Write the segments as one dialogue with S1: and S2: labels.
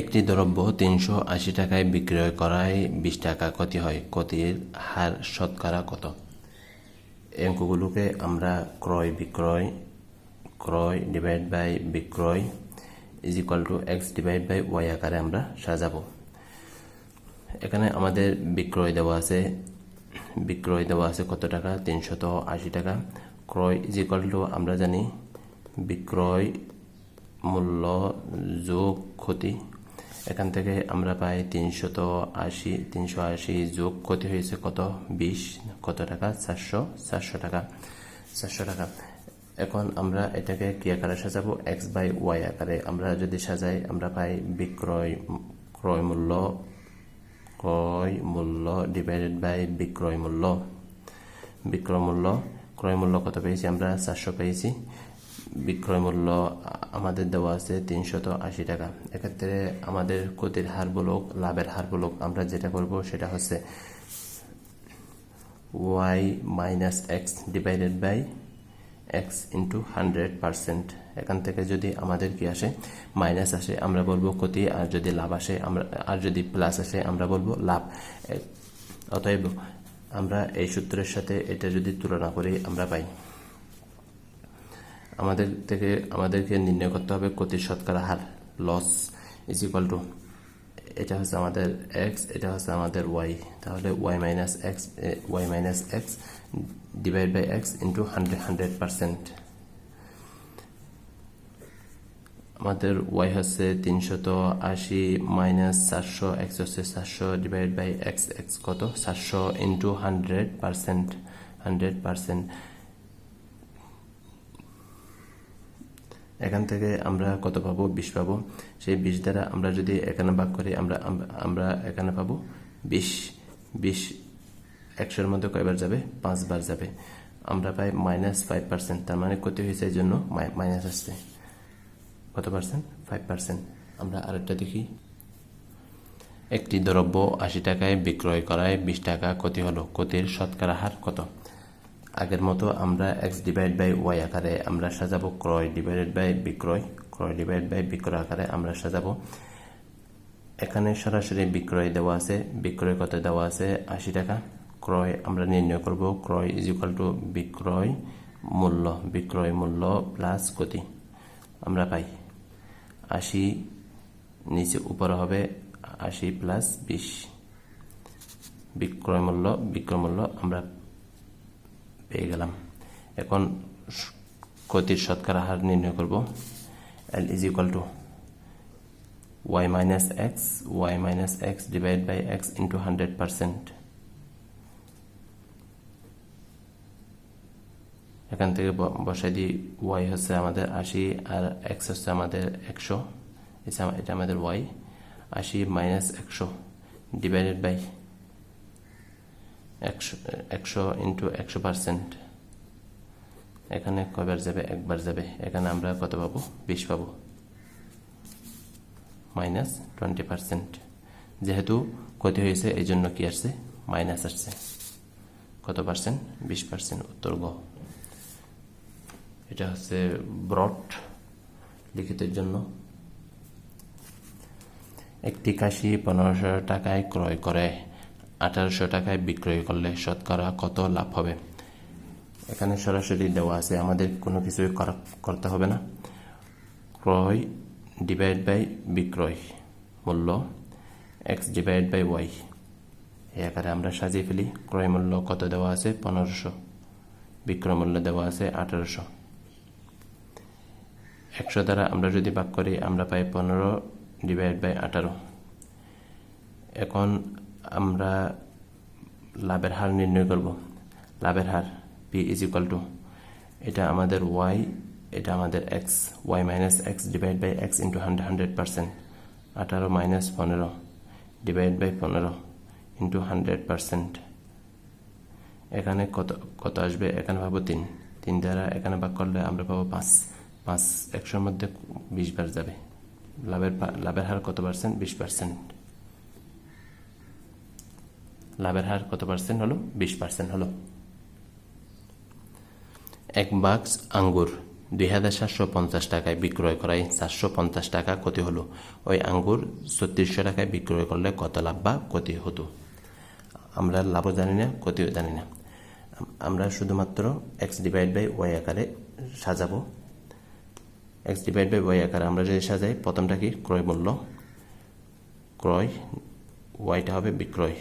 S1: একটি দ্রব্য তিনশো আশি টাকায় বিক্রয় করায় বিশ টাকা ক্ষতি হয়। ক্ষতির হার শতকরা কত? অঙ্কগুলোকে আমরা ক্রয় বিক্রয়, ক্রয় ডিভাইড বাই বিক্রয় is equal to X divide by Y আকারে আমরা সাজাবো। এখানে আমাদের বিক্রয় দেওয়া আছে। বিক্রয় দেওয়া আছে কত টাকা? তিনশত আশি টাকা। ক্রয় ইজ ইকুয়াল টু আমরা জানি, বিক্রয় মূল্য যোগ ক্ষতি এখান থেকে আমরা পাই তিনশত আশি, তিনশো আশি যোগ ক্ষতি হয়েছে কত? বিশ। কত টাকা? চারশো। চারশো টাকা। চারশো টাকা। এখন আমরা এটাকে কি আকারে সাজাবো? এক্স বাই ওয়াই আকারে। আমরা যদি সাজাই, আমরা পাই বিক্রয়, ক্রয় মূল্য ক্রয় মূল্য ডিভাইডেড বাই বিক্রয় মূল্য। বিক্রয় মূল্য, ক্রয় মূল্য কত পেয়েছি? আমরা চারশো পেয়েছি। বিক্রয় মূল্য আমাদের দেওয়া আছে তিনশত আশি টাকা। এক্ষেত্রে আমাদের ক্ষতির হার বলুক, লাভের হার বলুক, আমরা যেটা করব সেটা হচ্ছে Y minus X divided by X into hundred percent এখান থেকে যদি আমাদের কি আসে মাইনাস আসে, আমরা বলব ক্ষতি, আর যদি লাভ আসে, আমরা, আর যদি প্লাস আসে, আমরা বলব লাভ। অতএব আমরা এই সূত্রের সাথে এটা যদি তুলনা করি, আমরা পাই। আমাদের থেকে আমাদেরকে নির্ণয় করতে হবে ক্ষতির শতকরা হার লস ইজ ইকুয়াল টু এটা হচ্ছে আমাদের এক্স এটা হচ্ছে আমাদের ওয়াই তাহলে Y minus X Y minus X divide by X into hundred hundred percent আমাদের ওয়াই হচ্ছে তিনশত আশি মাইনাস চারশো এক্স হচ্ছে চারশো ডিভাইড বাই এক্স এক্স কত? চারশো into hundred percent hundred percent এখান থেকে আমরা কত পাবো? বিশ পাবো। সেই বিশ দ্বারা আমরা যদি এখানে ভাগ করি, আমরা আমরা এখানে পাবো বিশ। বিশ একশোর মধ্যে কয়বার যাবে? পাঁচবার যাবে। আমরা পাই মাইনাস ফাইভ পার্সেন্ট তার মানে ক্ষতি হয়েছে এই জন্য মাইনাস আসছে। কত পার্সেন্ট ফাইভ পার্সেন্ট আমরা আরেকটা দেখি। একটি দ্রব্য আশি টাকায় বিক্রয় করায় বিশ টাকা ক্ষতি হলো। ক্ষতির শতকরা হার কত? আগের মতো আমরা এক্স ডিভাইড বাই ওয়াই আকারে আমরা সাজাবো, ক্রয় ডিভাইডেড বাই বিক্রয়, ক্রয় ডিভাইড বাই বিক্রয় আকারে আমরা সাজাবো। এখানে সরাসরি বিক্রয় দেওয়া আছে, বিক্রয় কত দেওয়া আছে? আশি টাকা। ক্রয় আমরা নির্ণয় করব, ক্রয় ইজ ইকুয়াল টু বিক্রয় মূল্য বিক্রয় মূল্য প্লাস ক্ষতি। আমরা পাই। আশি নিচে উপরে হবে, আশি প্লাস বিশ। বিক্রয় মূল্য বিক্রয় মূল্য আমরা পেয়ে গেলাম। এখন ক্ষতির শতকরা হার নির্ণয় করব। L is equal to Y minus X Y minus X divide by X into hundred percent এখান থেকে বসাই দিই ওয়াই হচ্ছে আমাদের আশি আর এক্স হচ্ছে আমাদের একশো। এটা আমাদের ওয়াই আশি মাইনাস একশো ডিভাইডেড বাই একশো একশো ইন্টু একশো পার্সেন্ট এখানে কয়বার যাবে? একবার যাবে। এখানে আমরা কত পাবো? বিশ পাবো। মাইনাস টোয়েন্টি পার্সেন্ট যেহেতু ক্ষতি হয়েছে এই জন্য কি আসছে? মাইনাস আসছে। কত পার্সেন্ট বিশ পার্সেন্ট উত্তর গ। এটা হচ্ছে ব্রড লিখিতের জন্য। একটি কাশি পনেরোশো টাকায় ক্রয় করে। আঠারোশো টাকায় বিক্রয় করলে শতকরা কত লাভ হবে? এখানে সরাসরি দেওয়া আছে, আমাদের কোনো কিছুই করা- করতে হবে না। ক্রয় ডিভাইড বাই বিক্রয় মূল্য এক্স ডিভাইড বাই ওয়াই এই আকারে আমরা সাজিয়ে ফেলি। ক্রয় মূল্য কত দেওয়া আছে? পনেরোশো। বিক্রয় মূল্য দেওয়া আছে আঠারোশো। একশো দ্বারা আমরা যদি ভাগ করি, আমরা পাই পনেরো ডিভাইড বাই আঠারো। এখন আমরা লাভের হার নির্ণয় করব। লাভের হার পি ইজ ইকুয়াল টু এটা আমাদের ওয়াই এটা আমাদের X Y minus X divide by X into hundred hundred percent আঠারো মাইনাস পনেরো ডিভাইড বাই পনেরো ইন্টু হান্ড্রেড পার্সেন্ট এখানে কত কত আসবে? এখানে পাবো তিন। তিন দ্বারা এখানে ভাগ করলে আমরা পাবো পাঁচ। পাঁচ একশোর মধ্যে বিশ বার যাবে। লাভের লাভের হার কত পার্সেন্ট বিশ পার্সেন্ট লাভের হার কত পার্সেন্ট হলো? বিশ পার্সেন্ট হলো। এক বাক্স আঙ্গুর দুই হাজার সাতশো পঞ্চাশ টাকায় বিক্রয় করায় চারশো পঞ্চাশ টাকা ক্ষতি হলো। ওই আঙ্গুর ছত্রিশশো টাকায় বিক্রয় করলে কত লাভ বা ক্ষতি হতো? আমরা লাভও জানি না, ক্ষতিও জানি না। আমরা শুধুমাত্র এক্স ডিভাইড বাই ওয়াই আকারে সাজাবো। এক্স ডিভাইড বাই ওয়াই আকারে আমরা যদি সাজাই, প্রথমটা কি? ক্রয় মূল্য। ক্রয় ওয়াইটা হবে বিক্রয়।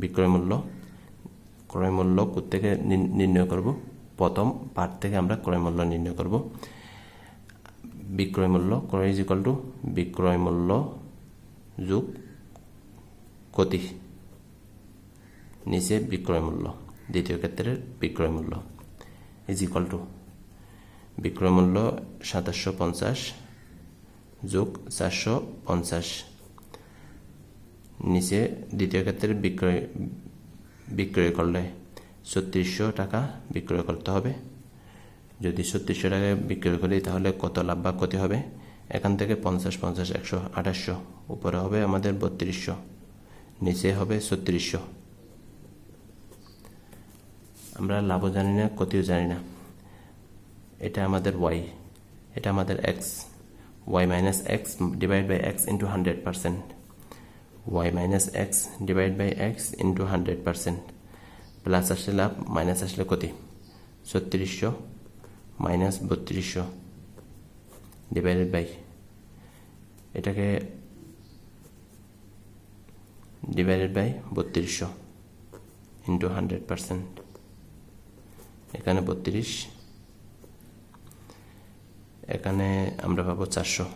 S1: বিক্রয় মূল্য, ক্রয় মূল্য থেকে নির্ণয় করব। প্রথম পার্ট থেকে আমরা ক্রয় মূল্য নির্ণয় করব। বিক্রয় মূল্য, ক্রয় ইজ ইকাল টু বিক্রয় মূল্য যোগ ক্ষতি, নিচে বিক্রয় মূল্য, দ্বিতীয় ক্ষেত্রের বিক্রয় মূল্য ইজ ইকাল টু বিক্রয় মূল্য সাতাশশো পঞ্চাশ যোগ চারশো পঞ্চাশ। নিচে দ্বিতীয় ক্ষেত্রে বিক্রয় বিক্রয় করলে ছত্রিশশো টাকা বিক্রয় করতে হবে। যদি ছত্রিশশো টাকায় বিক্রয় করি, তাহলে কত লাভ বা ক্ষতি হবে? এখান থেকে পঞ্চাশ পঞ্চাশ, একশো, আঠাশশো, উপরে হবে আমাদের বত্রিশশো, নিচে হবে ছত্রিশশো। আমরা লাভও জানি না, ক্ষতিও জানি না। এটা আমাদের ওয়াই এটা আমাদের X Y minus X divide by X into hundred percent Y minus X divide by into hundred percent plus আসলে লাভ মাইনাস আসলে ক্ষতি। ছত্রিশশো মাইনাস বত্রিশশো ডিভাইডেড বাই এটাকে ডিভাইডেড বাই বত্রিশশো ইন্টু হান্ড্রেড পার্সেন্ট এখানে বত্রিশ, এখানে আমরা পাবো চারশো।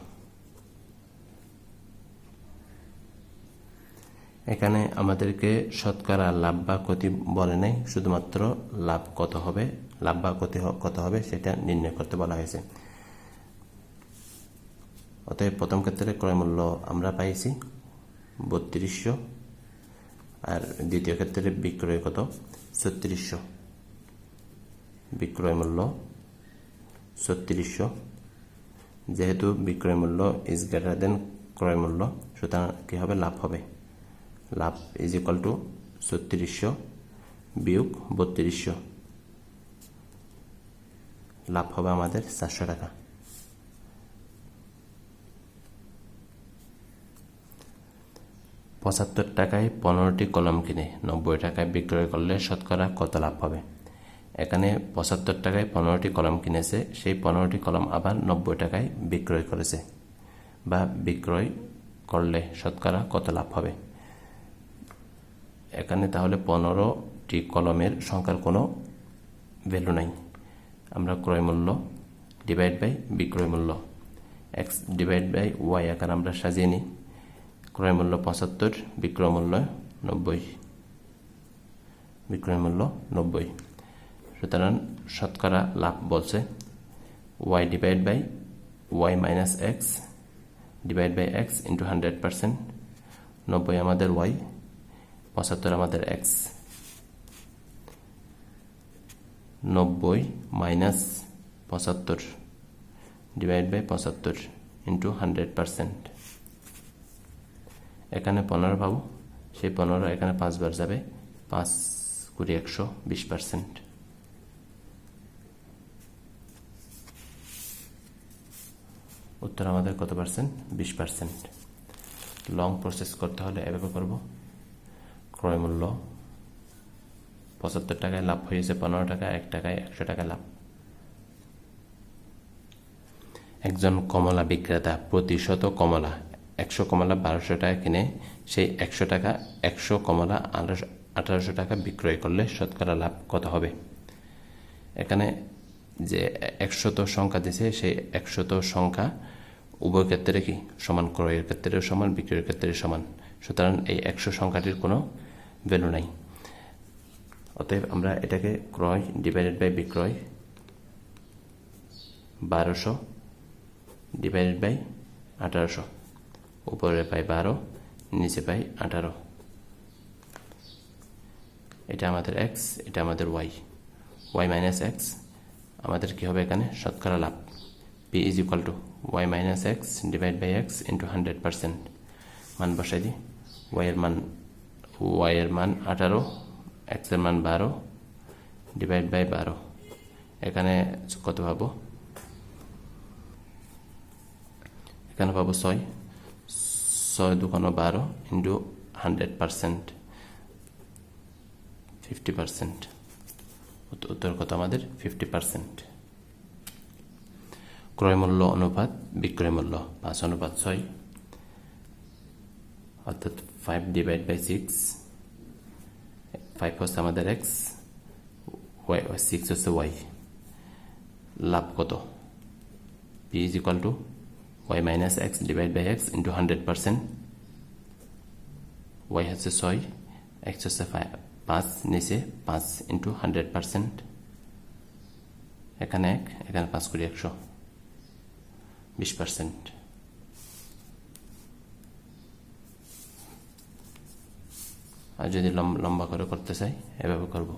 S1: এখানে আমাদেরকে শতকরা লাভ বা ক্ষতি বলে নাই, শুধুমাত্র লাভ কত হবে, লাভ বা ক্ষতি কত হবে সেটা নির্ণয় করতে বলা হয়েছে। অতএব প্রথম ক্ষেত্রে ক্রয় মূল্য আমরা পাইছি বত্রিশশো, আর দ্বিতীয় ক্ষেত্রে বিক্রয় কত, ছত্রিশশো। বিক্রয় মূল্য ছত্রিশশো। যেহেতু বিক্রয় মূল্য ইজ গ্রেটার দেন ক্রয় মূল্য, সুতরাং কী হবে? লাভ হবে। লাভ ইজ ইকাল টু ছত্রিশশো বিয়োগ বত্রিশশো। লাভ হবে আমাদের চারশো টাকা। পঁচাত্তর টাকায় পনেরোটি কলম কিনে নব্বই টাকায় বিক্রয় করলে শতকরা কত লাভ হবে? এখানে পঁচাত্তর টাকায় পনেরোটি কলম কিনেছে, সেই পনেরোটি কলম আবার নব্বই টাকায় বিক্রয় করেছে। বা বিক্রয় করলে শতকরা কত লাভ হবে? এখানে তাহলে পনেরোটি কলমের সংখ্যার কোনো ভ্যালু নাই। আমরা ক্রয় মূল্য ডিভাইড বাই বিক্রয় মূল্য। এক্স ডিভাইড বাই ওয়াই আকার আমরা সাজিয়ে নিই। ক্রয় মূল্য পঁচাত্তর, বিক্রয় মূল্য নব্বই। বিক্রয় মূল্য নব্বই। সুতরাং শতকরা লাভ বলছে Y divide by Y minus X divide by X into hundred percent নব্বই আমাদের ওয়াই পঁচাত্তর আমাদের এক্স নব্বই মাইনাস পঁচাত্তর ডিভাইড বাই পঁচাত্তর ইন্টু হান্ড্রেড পার্সেন্ট এখানে পনেরো পাবো, সেই পনেরো এখানে পাঁচবার যাবে, পাঁচ কুড়ি একশো বিশ পার্সেন্ট উত্তর আমাদের কত পার্সেন্ট বিশ পার্সেন্ট লং প্রসেস করতে হলে এভাবে করব। ক্রয় মূল্য পঁচাত্তর টাকায় লাভ হয়েছে, পনেরো টাকা এক টাকায় একশো টাকা লাভ। একজন কমলা বিক্রেতা প্রতি শত কমলা একশো কমলা বারোশো টাকা কিনে সেই একশো টাকা একশো কমলা আঠারোশো টাকা বিক্রয় করলে শতকরা লাভ কত হবে? এখানে যে একশত সংখ্যা দিছে, সেই একশত সংখ্যা উভয় ক্ষেত্রে কি সমান, ক্রয়ের ক্ষেত্রেও সমান, বিক্রয়ের ক্ষেত্রে সমান? সুতরাং এই একশো সংখ্যাটির কোনো ভ্যালু নাই। অতএব আমরা এটাকে ক্রয় ডিভাইডেড বাই বিক্রয় বারোশো ডিভাইডেড বাই আঠারোশো, উপরে পাই বারো, নিচে পাই আঠারো। এটা আমাদের এক্স এটা আমাদের ওয়াই ওয়াই মাইনাস এক্স আমাদের কী হবে এখানে? শতকরা লাভ। P is equal to Y minus X divide by X into hundred percent মান বসাই দিই। ওয়াইয়ের মান ওয়াই এর মান আঠারো এক্সের মান বারো ডিভাইড বাই বারো। এখানে কত পাবো? এখানে পাবো ছয়। ছয় দুখানো বারো into hundred percent fifty percent উত্তর কত আমাদের? ফিফটি পারসেন্ট ক্রয়মূল্য অনুপাত, বিক্রয়মূল্য পাঁচ, অনুপাত ছয়। অর্থাৎ five divide by six five হচ্ছে আমাদের এক্স ওয়াই সিক্স হচ্ছে ওয়াই লাভ কত P is equal to Y minus X divide by X into hundred percent Y হচ্ছে ছয় এক্স হচ্ছে পাঁচ নিচে পাঁচ ইন্টু হান্ড্রেড পার্সেন্ট এখানে এক, এখানে পাঁচ কুড়ি একশো, বিশ পার্সেন্ট আর যদি লম্বা করে করতে চাই এভাবে করব।